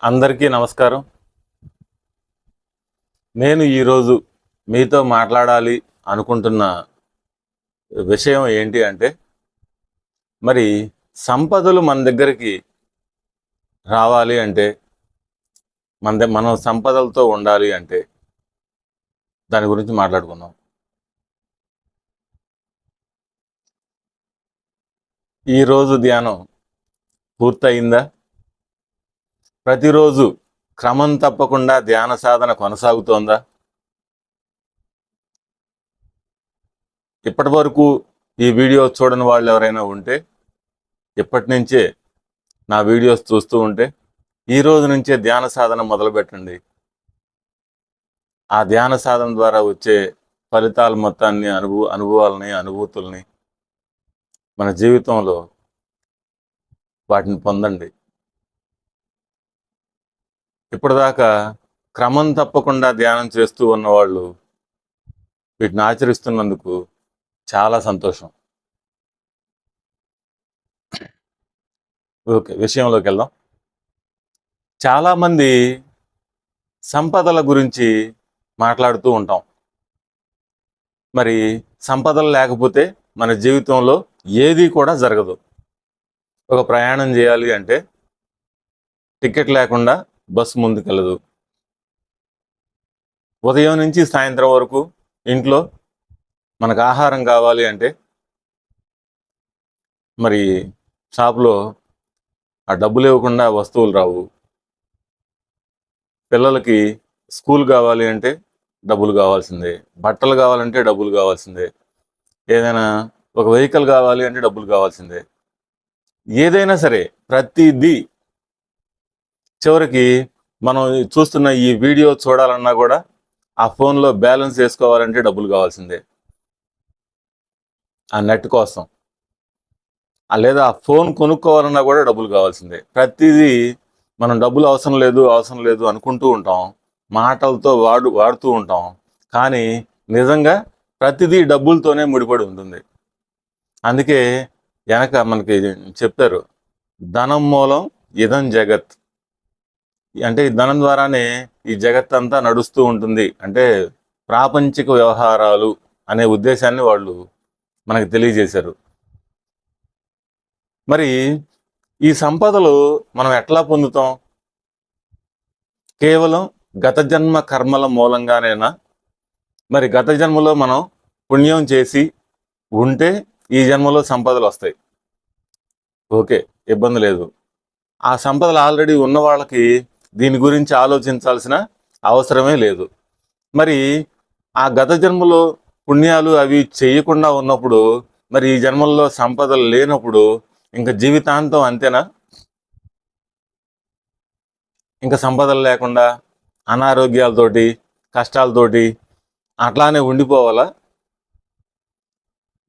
అందరికీ నమస్కారం. నేను ఈరోజు మీతో మాట్లాడాలి అనుకుంటున్న విషయం ఏంటి అంటే మరి సంపదలు మన దగ్గరికి రావాలి అంటే మన మనం సంపదలతో ఉండాలి అంటే దాని గురించి మాట్లాడుకున్నాం ఈరోజు ధ్యానం పూర్తయిందా? ప్రతిరోజు క్రమం తప్పకుండా ధ్యాన సాధన కొనసాగుతోందా? ఇప్పటి వరకు ఈ వీడియో చూడని వాళ్ళు ఎవరైనా ఉంటే ఇప్పటి నుంచే నా వీడియోస్ చూస్తూ ఉంటే ఈ రోజు నుంచే ధ్యాన సాధన మొదలు పెట్టండి ఆ ధ్యాన సాధన ద్వారా వచ్చే ఫలితాల మొత్తాన్ని అనుభవ అనుభవాలని అనుభూతుల్ని మన జీవితంలో వాటిని పొందండి. ఇప్పటిదాకా క్రమం తప్పకుండా ధ్యానం చేస్తూ ఉన్నవాళ్ళు వీటిని ఆచరిస్తున్నందుకు చాలా సంతోషం. ఓకే విషయంలోకి వెళ్దాం. చాలామంది సంపదల గురించి మాట్లాడుతూ ఉంటాం. మరి సంపదలు లేకపోతే మన జీవితంలో ఏది కూడా జరగదు. ఒక ప్రయాణం చేయాలి అంటే టికెట్ లేకుండా బస్సు ముందుకెళ్ళదు. ఉదయం నుంచి సాయంత్రం వరకు ఇంట్లో మనకు ఆహారం కావాలి అంటే మరి షాప్లో ఆ డబ్బులు ఇవ్వకుండా వస్తువులు రావు. పిల్లలకి స్కూల్ కావాలి అంటే డబ్బులు కావాల్సిందే. బట్టలు కావాలంటే డబ్బులు కావాల్సిందే. ఏదైనా ఒక వెహికల్ కావాలి అంటే డబ్బులు కావాల్సిందే. ఏదైనా సరే ప్రతిదీ చివరికి మనం చూస్తున్న ఈ వీడియో చూడాలన్నా కూడా ఆ ఫోన్లో బ్యాలెన్స్ వేసుకోవాలంటే డబ్బులు కావాల్సిందే. ఆ నెట్ కోసం. లేదా ఆ ఫోన్ కొనుక్కోవాలన్నా కూడా డబ్బులు కావాల్సిందే. ప్రతిదీ మనం డబ్బులు అవసరం లేదు అవసరం లేదు అనుకుంటూ ఉంటాం. మాటలతో వాడు వాడుతూ ఉంటాం. కానీ నిజంగా ప్రతిదీ డబ్బులతోనే ముడిపడి ఉంటుంది. అందుకే వెనక మనకి చెప్తారు ధనం మూలం ఇదం జగత్. అంటే ఈ ధనం ద్వారానే ఈ జగత్తంతా నడుస్తూ ఉంటుంది. అంటే ప్రాపంచిక వ్యవహారాలు అనే ఉద్దేశాన్ని వాళ్ళు మనకు తెలియజేశారు. మరి ఈ సంపదలు మనం ఎట్లా పొందుతాం? కేవలం గత జన్మ కర్మల మూలంగానేనా? మరి గత జన్మలో మనం పుణ్యం చేసి ఉంటే ఈ జన్మలో సంపదలు వస్తాయి. ఓకే ఇబ్బంది లేదు. ఆ సంపదలు ఆల్రెడీ ఉన్న వాళ్ళకి దీని గురించి ఆలోచించాల్సిన అవసరమే లేదు. మరి ఆ గత జన్మలో పుణ్యాలు అవి చేయకుండా ఉన్నప్పుడు మరి ఈ జన్మల్లో సంపదలు లేనప్పుడు ఇంకా జీవితాంతం అంతేనా? ఇంకా సంపదలు లేకుండా అనారోగ్యాలతోటి కష్టాలతోటి అట్లానే ఉండిపోవాలా?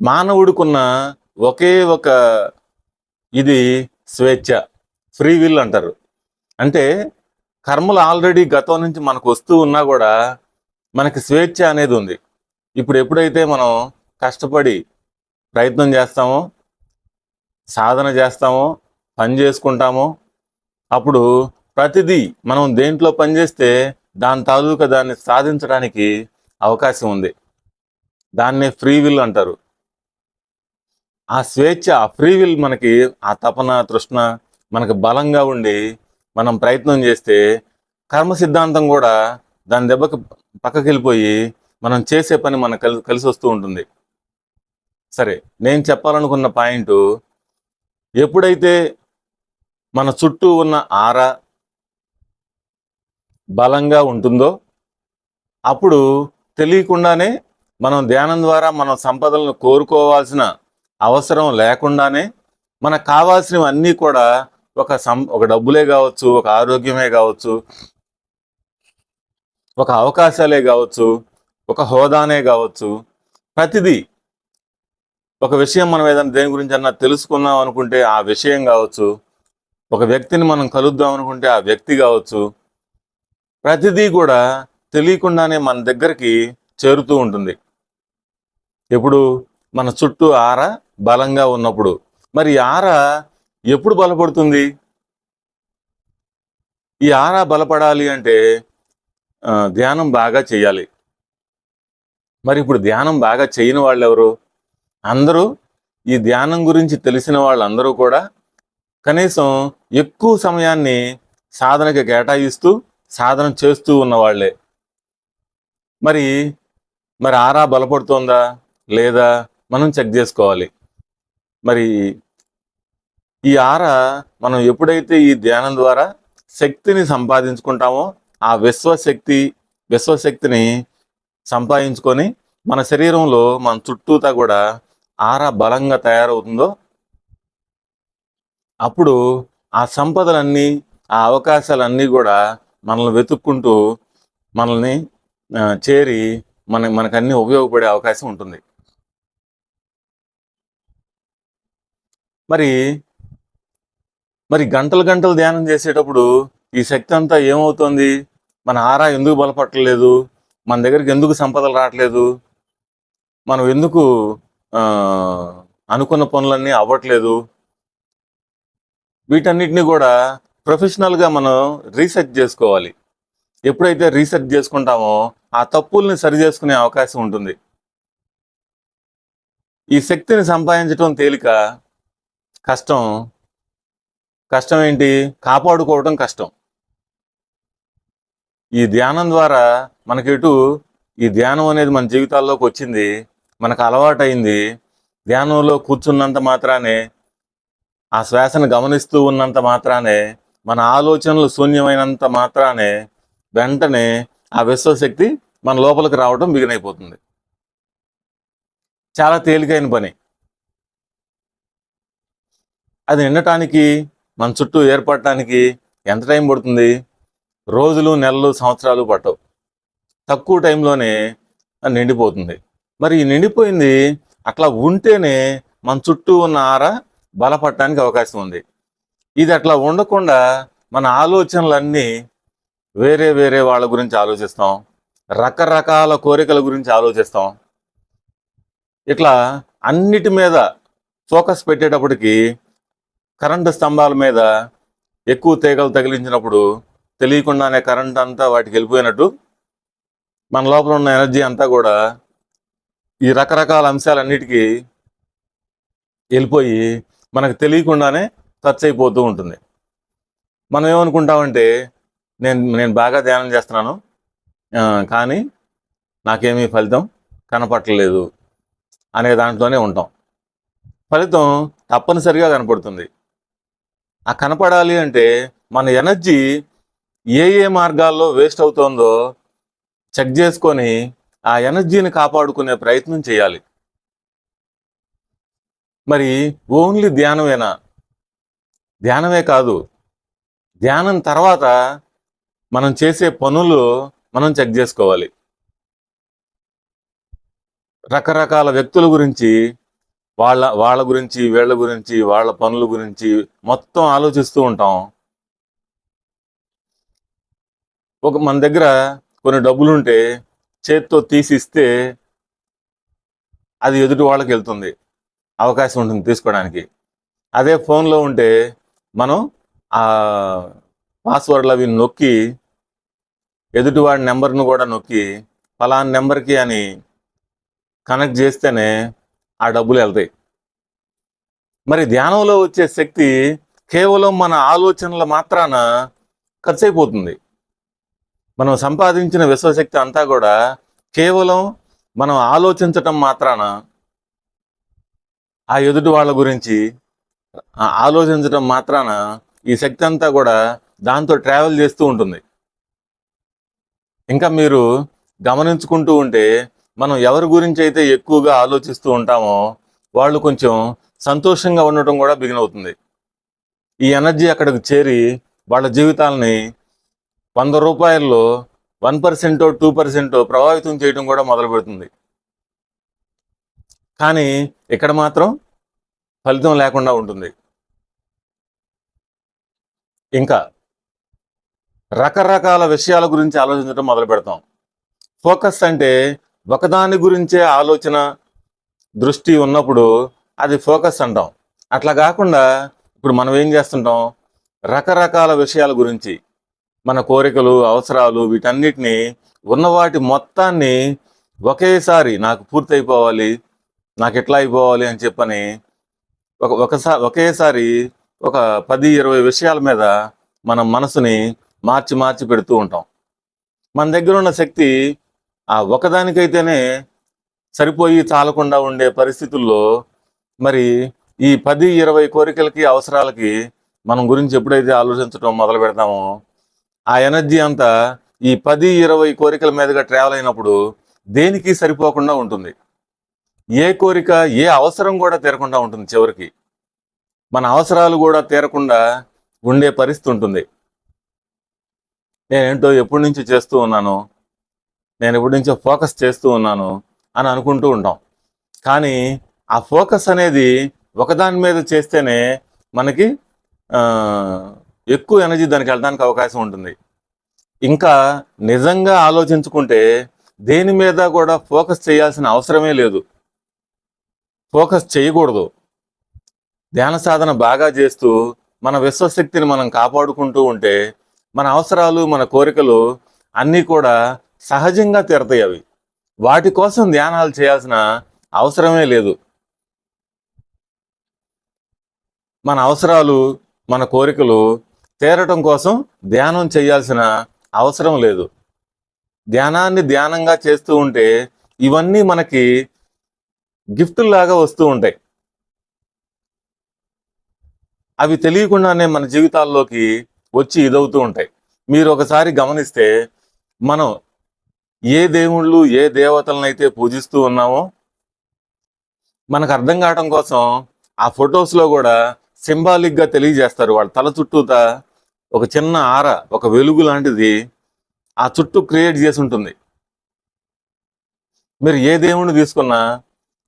మానవుడికున్న ఒకే ఒక ఇది స్వేచ్ఛ ఫ్రీ విల్ అంటారు. అంటే కర్మలు ఆల్రెడీ గతం నుంచి మనకు వస్తూ ఉన్నా కూడా మనకి స్వేచ్ఛ అనేది ఉంది. ఇప్పుడు ఎప్పుడైతే మనం కష్టపడి ప్రయత్నం చేస్తామో సాధన చేస్తామో పని చేసుకుంటామో అప్పుడు ప్రతిదీ మనం దేంట్లో పని చేస్తే దాని తాలూకా దాన్ని సాధించడానికి అవకాశం ఉంది. దాన్నే ఫ్రీ విల్ అంటారు. ఆ స్వేచ్ఛ ఆ ఫ్రీ విల్ మనకి ఆ తపన తృష్ణ మనకు బలంగా ఉండి మనం ప్రయత్నం చేస్తే కర్మ సిద్ధాంతం కూడా దాని దెబ్బకి పక్కకి వెళ్ళిపోయి మనం చేసే పని మనకు కలిసి కలిసి వస్తూ ఉంటుంది. సరే నేను చెప్పాలనుకున్న పాయింట్ ఎప్పుడైతే మన చుట్టూ ఉన్న ఆర బలంగా ఉంటుందో అప్పుడు తెలియకుండానే మనం ధ్యానం ద్వారా మనం సంపదలను కోరుకోవాల్సిన అవసరం లేకుండానే మనకు కావాల్సినవన్నీ కూడా ఒక సం ఒక డబ్బులే కావచ్చు ఒక ఆరోగ్యమే కావచ్చు ఒక అవకాశాలే కావచ్చు ఒక హోదానే కావచ్చు ప్రతిదీ. ఒక విషయం మనం ఏదైనా దేని గురించి అన్నా తెలుసుకుందాం అనుకుంటే ఆ విషయం కావచ్చు ఒక వ్యక్తిని మనం కలుద్దాం అనుకుంటే ఆ వ్యక్తి కావచ్చు ప్రతిదీ కూడా తెలియకుండానే మన దగ్గరికి చేరుతూ ఉంటుంది. ఎప్పుడు? మన చుట్టూ ఆర బలంగా ఉన్నప్పుడు. మరి ఆర ఎప్పుడు బలపడుతుంది? ఈ ఆరా బలపడాలి అంటే ధ్యానం బాగా చేయాలి. మరి ఇప్పుడు ధ్యానం బాగా చేయని వాళ్ళు ఎవరు అందరూ ఈ ధ్యానం గురించి తెలిసిన వాళ్ళందరూ కూడా కనీసం ఎక్కువ సమయాన్ని సాధనకి కేటాయిస్తూ సాధన చేస్తూ ఉన్నవాళ్ళే మరి మరి ఆరా బలపడుతోందా? లేదా? మనం చెక్ చేసుకోవాలి. మరి ఈ ఆర మనం ఎప్పుడైతే ఈ ధ్యానం ద్వారా శక్తిని సంపాదించుకుంటామో ఆ విశ్వశక్తి విశ్వశక్తిని సంపాదించుకొని మన శరీరంలో మన చుట్టూతా కూడా ఆర బలంగా తయారవుతుందో అప్పుడు ఆ సంపదలన్నీ ఆ అవకాశాలన్నీ కూడా మనల్ని వెతుక్కుంటూ మనల్ని చేరి మన మనకన్నీ ఉపయోగపడే అవకాశం ఉంటుంది. మరి మరి గంటలు గంటలు ధ్యానం చేసేటప్పుడు ఈ శక్తి అంతా ఏమవుతోంది? మన ఆరా ఎందుకు బలపట్టలేదు మన దగ్గరికి ఎందుకు సంపదలు రావట్లేదు? మనం ఎందుకు అనుకున్న పనులన్నీ అవ్వట్లేదు? వీటన్నిటిని కూడా ప్రొఫెషనల్గా మనం రీసెర్చ్ చేసుకోవాలి. ఎప్పుడైతే రీసెర్చ్ చేసుకుంటామో ఆ తప్పుల్ని సరి చేసుకునే అవకాశం ఉంటుంది. ఈ శక్తిని సంపాదించడం తేలిక కష్టం కష్టం ఏంటి? కాపాడుకోవడం కష్టం. ఈ ధ్యానం ద్వారా మనకిటు ఈ ధ్యానం అనేది మన జీవితాల్లోకి వచ్చింది మనకు అలవాటైంది ధ్యానంలో కూర్చున్నంత మాత్రానే ఆ శ్వాసను గమనిస్తూ ఉన్నంత మాత్రానే మన ఆలోచనలు శూన్యమైనంత మాత్రానే వెంటనే ఆ విశ్వశక్తి మన లోపలికి రావడం బిగినైపోతుంది. చాలా తేలికైన పని. అది నిండటానికి మన చుట్టూ ఏర్పడటానికి ఎంత టైం పడుతుంది? రోజులు నెలలు సంవత్సరాలు పట్టవు. తక్కువ టైంలోనే నిండిపోతుంది. మరి ఈ నిండిపోయింది అట్లా ఉంటేనే మన చుట్టూ ఉన్న ఆర బలపడటానికి అవకాశం ఉంది. ఇది అట్లా ఉండకుండా మన ఆలోచనలన్నీ వేరే వేరే వాళ్ళ గురించి ఆలోచిస్తాం. రకరకాల కోరికల గురించి ఆలోచిస్తాం. ఇట్లా అన్నిటి మీద ఫోకస్ పెట్టేటప్పటికి కరెంటు స్తంభాల మీద ఎక్కువ తీగలు తగిలించినప్పుడు తెలియకుండానే కరెంట్ అంతా వాటికి వెళ్ళిపోయినట్టు మన లోపల ఉన్న ఎనర్జీ అంతా కూడా ఈ రకరకాల అంశాలన్నిటికీ వెళ్ళిపోయి మనకు తెలియకుండానే ఖర్చు అయిపోతూ ఉంటుంది. మనం ఏమనుకుంటామంటే నేను నేను బాగా ధ్యానం చేస్తున్నాను కానీ నాకేమీ ఫలితం కనపట్టలేదు అనే దాంట్లోనే ఉంటాం. ఫలితం తప్పనిసరిగా కనపడుతుంది. ఆ కనపడాలి అంటే మన ఎనర్జీ ఏ ఏ మార్గాల్లో వేస్ట్ అవుతోందో చెక్ చేసుకొని ఆ ఎనర్జీని కాపాడుకునే ప్రయత్నం చేయాలి. మరి ఓన్లీ ధ్యానమేనా? ధ్యానమే కాదు. ధ్యానం తర్వాత మనం చేసే పనులు మనం చెక్ చేసుకోవాలి. రకరకాల వ్యక్తుల గురించి వాళ్ళ వాళ్ళ గురించి వీళ్ళ గురించి వాళ్ళ పనుల గురించి మొత్తం ఆలోచిస్తూ ఉంటాం. ఒక మన దగ్గర కొన్ని డబ్బులుంటే చేత్తో తీసిస్తే అది ఎదుటి వాళ్ళకి వెళ్తుంది. అవకాశం ఉంటుంది తీసుకోవడానికి. అదే ఫోన్లో ఉంటే మనం ఆ పాస్వర్డ్లు అవి నొక్కి ఎదుటివాడి నెంబర్ను కూడా నొక్కి ఫలానా నెంబర్కి అని కనెక్ట్ చేస్తేనే ఆ డబ్బులు వెళ్తాయి. మరి ధ్యానంలో వచ్చే శక్తి కేవలం మన ఆలోచనల మాత్రాన ఖర్చు అయిపోతుంది మనం సంపాదించిన విశ్వశక్తి అంతా కూడా కేవలం మనం ఆలోచించటం మాత్రాన ఆ ఎదుటి వాళ్ళ గురించి ఆలోచించటం మాత్రాన ఈ శక్తి అంతా కూడా దాంతో ట్రావెల్ చేస్తూ ఉంటుంది. ఇంకా మీరు గమనించుకుంటూ ఉంటే మనం ఎవరి గురించి అయితే ఎక్కువగా ఆలోచిస్తూ ఉంటామో వాళ్ళు కొంచెం సంతోషంగా ఉండటం కూడా బిగిన్ అవుతుంది. ఈ ఎనర్జీ అక్కడికి చేరి వాళ్ళ జీవితాలని వంద రూపాయల్లో వన్ పర్సెంటో టూ పర్సెంటో ప్రభావితం చేయడం కూడా మొదలు పెడుతుంది. కానీ ఇక్కడ మాత్రం ఫలితం లేకుండా ఉంటుంది. ఇంకా రకరకాల విషయాల గురించి ఆలోచించడం మొదలు పెడతాం. ఫోకస్ అంటే ఒకదాని గురించే ఆలోచన దృష్టి ఉన్నప్పుడు అది ఫోకస్ అంటాం. అట్లా కాకుండా ఇప్పుడు మనం ఏం చేస్తుంటాం? రకరకాల విషయాల గురించి మన కోరికలు అవసరాలు వీటన్నిటిని ఉన్న వాటి మొత్తాన్ని ఒకేసారి నాకు పూర్తి అయిపోవాలి నాకు ఎట్లా అయిపోవాలి అని చెప్పని ఒక ఒకసారి ఒకేసారి ఒక పది ఇరవై విషయాల మీద మన మనసుని మార్చి మార్చి పెడుతూ ఉంటాం. మన దగ్గర ఉన్న శక్తి ఆ ఒకదానికైతేనే సరిపోయి చాలకుండా ఉండే పరిస్థితుల్లో మరి ఈ పది ఇరవై కోరికలకి అవసరాలకి మనం గురించి ఎప్పుడైతే ఆలోచించడం మొదలు పెడతామో ఆ ఎనర్జీ అంతా ఈ పది ఇరవై కోరికల మీదుగా ట్రావెల్ అయినప్పుడు దేనికి సరిపోకుండా ఉంటుంది? ఏ కోరిక ఏ అవసరం కూడా తీరకుండా ఉంటుంది చివరికి. మన అవసరాలు కూడా తీరకుండా ఉండే పరిస్థితి ఉంటుంది. నేనేంటో ఎప్పటి నుంచి చేస్తూ ఉన్నాను నేను ఎప్పటి నుంచో ఫోకస్ చేస్తూ ఉన్నాను అని అనుకుంటూ ఉంటాం. కానీ ఆ ఫోకస్ అనేది ఒకదాని మీద చేస్తేనే మనకి ఎక్కువ ఎనర్జీ దానికి వెళ్ళడానికి అవకాశం ఉంటుంది. ఇంకా నిజంగా ఆలోచించుకుంటే దేని మీద కూడా ఫోకస్ చేయాల్సిన అవసరమే లేదు. ఫోకస్ చేయకూడదు. ధ్యాన సాధన బాగా చేస్తూ మన విశ్వశక్తిని మనం కాపాడుకుంటూ ఉంటే మన అవసరాలు మన కోరికలు అన్నీ కూడా సహజంగా తీరతాయి అవి. వాటి కోసం ధ్యానాలు చేయాల్సిన అవసరమే లేదు. మన అవసరాలు మన కోరికలు తీరటం కోసం ధ్యానం చేయాల్సిన అవసరం లేదు. ధ్యానాన్ని ధ్యానంగా చేస్తూ ఉంటే ఇవన్నీ మనకి గిఫ్టుల్లాగా వస్తూ ఉంటాయి. అవి తెలియకుండానే మన జీవితాల్లోకి వచ్చి ఇదవుతూ ఉంటాయి. మీరు ఒకసారి గమనిస్తే మనం ఏ దేవుళ్ళు ఏ దేవతలను అయితే పూజిస్తూ ఉన్నామో మనకు అర్థం కావడం కోసం ఆ ఫొటోస్లో కూడా సింబాలిక్గా తెలియజేస్తారు. వాళ్ళ తల చుట్టూత ఒక చిన్న ఆర ఒక వెలుగు లాంటిది ఆ చుట్టూ క్రియేట్ చేసి ఉంటుంది. మీరు ఏ దేవుణ్ణి తీసుకున్నా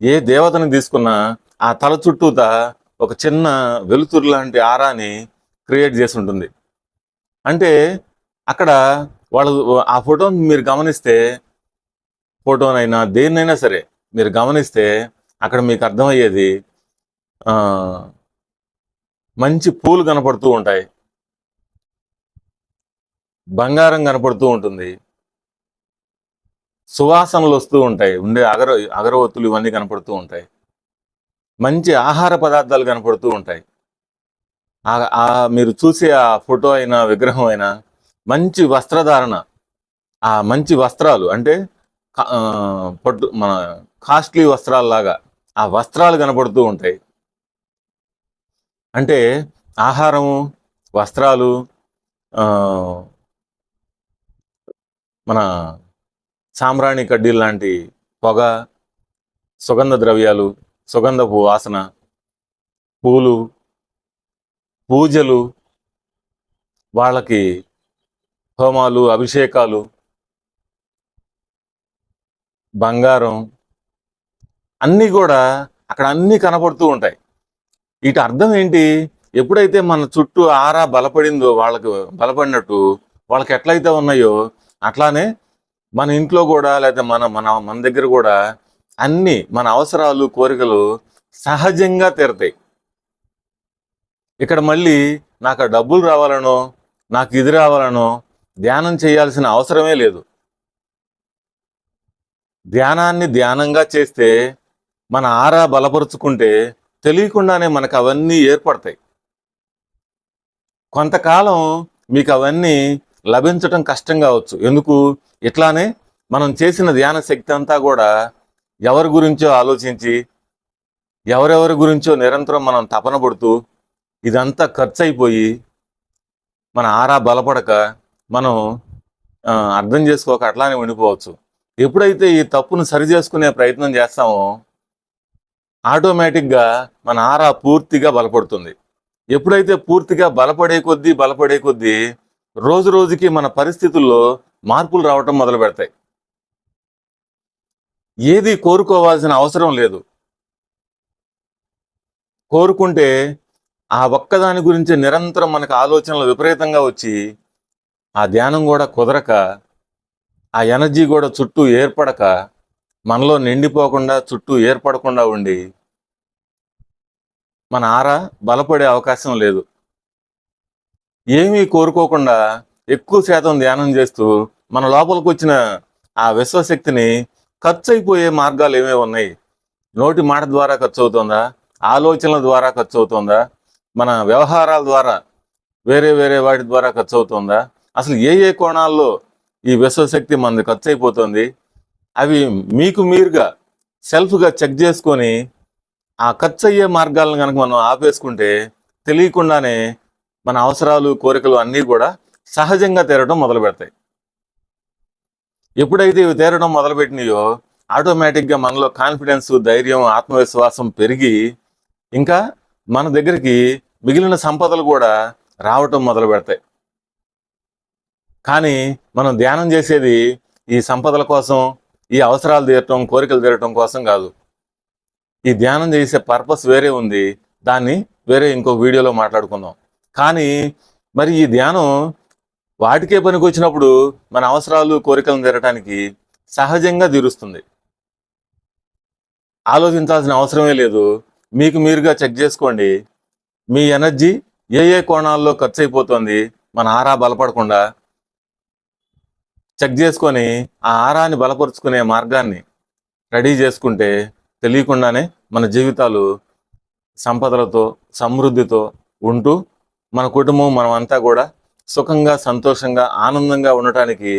ఏ దేవతని తీసుకున్నా ఆ తల చుట్టూత ఒక చిన్న వెలుతురు లాంటి ఆరాని క్రియేట్ చేసి ఉంటుంది. అంటే అక్కడ వాళ్ళు ఆ ఫోటోని మీరు గమనిస్తే ఫోటోనైనా దేన్నైనా సరే మీరు గమనిస్తే అక్కడ మీకు అర్థమయ్యేది మంచి పూలు కనపడుతూ ఉంటాయి. బంగారం కనపడుతూ ఉంటుంది. సువాసనలు వస్తూ ఉంటాయి. ఉండే అగర అగరవత్తులు ఇవన్నీ కనపడుతూ ఉంటాయి. మంచి ఆహార పదార్థాలు కనపడుతూ ఉంటాయి. మీరు చూసే ఆ ఫోటో అయినా విగ్రహం అయినా మంచి వస్త్రధారణ. ఆ మంచి వస్త్రాలు అంటే పట్టు మన కాస్ట్లీ వస్త్రాలలాగా ఆ వస్త్రాలు కనపడుతూ ఉంటాయి. అంటే ఆహారము వస్త్రాలు మన సాంబ్రాణి కడ్డీలు లాంటి పొగ సుగంధ ద్రవ్యాలు సుగంధపు వాసన పూలు పూజలు వాళ్ళకి హోమాలు అభిషేకాలు బంగారం అన్నీ కూడా అక్కడ అన్నీ కనపడుతూ ఉంటాయి. వీటి అర్థం ఏంటి? ఎప్పుడైతే మన చుట్టూ ఆరా బలపడిందో వాళ్ళకి బలపడినట్టు వాళ్ళకి ఎట్లయితే ఉన్నాయో అట్లానే మన ఇంట్లో కూడా లేకపోతే మన మన మన దగ్గర కూడా అన్ని మన అవసరాలు కోరికలు సహజంగా తీరతాయి. ఇక్కడ మళ్ళీ నాకు డబ్బులు రావాలనో నాకు ఇది రావాలనో ధ్యానం చేయాల్సిన అవసరమే లేదు. ధ్యానాన్ని ధ్యానంగా చేస్తే మన ఆరా బలపరుచుకుంటే తెలియకుండానే మనకు అవన్నీ ఏర్పడతాయి. కొంతకాలం మీకు అవన్నీ లభించటం కష్టం కావచ్చు. ఎందుకు? ఇట్లానే మనం చేసిన ధ్యాన శక్తి అంతా కూడా ఎవరి గురించో ఆలోచించి ఎవరెవరి గురించో నిరంతరం మనం తపన పడుతూ ఇదంతా ఖర్చు అయిపోయి మన ఆరా బలపడక మనం అర్థం చేసుకోక అట్లానే ఉండిపోవచ్చు. ఎప్పుడైతే ఈ తప్పును సరి చేసుకునే ప్రయత్నం చేస్తామో ఆటోమేటిక్గా మన ఆరా పూర్తిగా బలపడుతుంది. ఎప్పుడైతే పూర్తిగా బలపడే కొద్దీ బలపడే కొద్దీ రోజు రోజుకి మన పరిస్థితుల్లో మార్పులు రావటం మొదలు పెడతాయి. ఏది కోరుకోవాల్సిన అవసరం లేదు. కోరుకుంటే ఆ ఒక్కదాని గురించి నిరంతరం మనకు ఆలోచనలు విపరీతంగా వచ్చి ఆ ధ్యానం కూడా కుదరక ఆ ఎనర్జీ కూడా చుట్టూ ఏర్పడక మనలో నిండిపోకుండా చుట్టూ ఏర్పడకుండా ఉండి మన ఆర బలపడే అవకాశం లేదు. ఏమీ కోరుకోకుండా ఎక్కువ శాతం ధ్యానం చేస్తూ మన లోపలికి వచ్చిన ఆ విశ్వశక్తిని ఖర్చు అయిపోయే మార్గాలు ఏమేమి ఉన్నాయి? నోటి మాట ద్వారా ఖర్చు అవుతుందా ఆలోచనల ద్వారా ఖర్చు అవుతుందా మన వ్యవహారాల ద్వారా వేరే వేరే వాటి ద్వారా ఖర్చు అవుతుందా అసలు ఏ ఏ కోణాల్లో ఈ విశ్వశక్తి మనది ఖర్చు అయిపోతుంది? అవి మీకు మీరుగా సెల్ఫ్గా చెక్ చేసుకొని ఆ ఖర్చు అయ్యే మార్గాలను కనుక మనం ఆపేసుకుంటే తెలియకుండానే మన అవసరాలు కోరికలు అన్నీ కూడా సహజంగా తీరడం మొదలు పెడతాయి. ఎప్పుడైతే ఇవి తీరడం మొదలుపెట్టినాయో ఆటోమేటిక్గా మనలో కాన్ఫిడెన్స్ ధైర్యం ఆత్మవిశ్వాసం పెరిగి ఇంకా మన దగ్గరికి మిగిలిన సంపదలు కూడా రావటం మొదలు పెడతాయి. కానీ మనం ధ్యానం చేసేది ఈ సంపదల కోసం ఈ అవసరాలు తీరటం కోరికలు తీరటం కోసం కాదు. ఈ ధ్యానం చేసే పర్పస్ వేరే ఉంది. దాన్ని వేరే ఇంకో వీడియోలో మాట్లాడుకుందాం. కానీ మరి ఈ ధ్యానం వాటికే పనికి వచ్చినప్పుడు మన అవసరాలు కోరికలను తీరటానికి సహజంగా తీరుస్తుంది. ఆలోచించాల్సిన అవసరమే లేదు. మీకు మీరుగా చెక్ చేసుకోండి. మీ ఎనర్జీ ఏ ఏ కోణాల్లో ఖర్చు అయిపోతుంది? మన ఆరా బలపడకుండా చెక్ చేసుకొని ఆ ఆరాన్ని బలపరుచుకునే మార్గాన్ని రెడీ చేసుకుంటే తెలియకుండానే మన జీవితాలు సంపదలతో సమృద్ధితో ఉంటూ మన కుటుంబం మనం అంతా కూడా సుఖంగా సంతోషంగా ఆనందంగా ఉండటానికి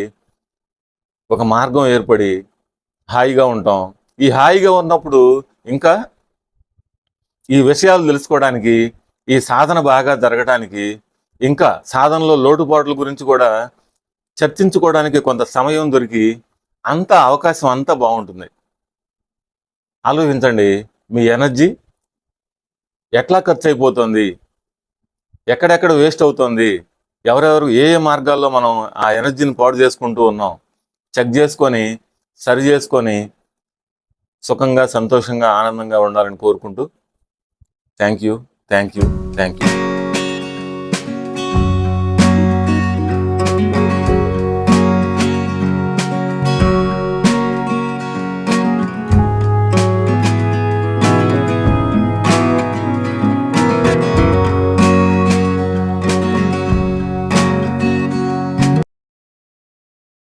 ఒక మార్గం ఏర్పడి హాయిగా ఉంటాం. ఈ హాయిగా ఉన్నప్పుడు ఇంకా ఈ విషయాలు తెలుసుకోవడానికి ఈ సాధన బాగా జరగటానికి ఇంకా సాధనలో లోటుపాట్ల గురించి కూడా చర్చించుకోవడానికి కొంత సమయం దొరికి అంత అవకాశం అంతా బాగుంటుంది. ఆలోచించండి మీ ఎనర్జీ ఎట్లా ఖర్చు అయిపోతుంది ఎక్కడెక్కడ వేస్ట్ అవుతుంది? ఎవరెవరు ఏ ఏ మార్గాల్లో మనం ఆ ఎనర్జీని పాడు చేసుకుంటూ ఉన్నాం? చెక్ చేసుకొని సరి చేసుకొని సుఖంగా సంతోషంగా ఆనందంగా ఉండాలని కోరుకుంటూ thank you thank you thank you.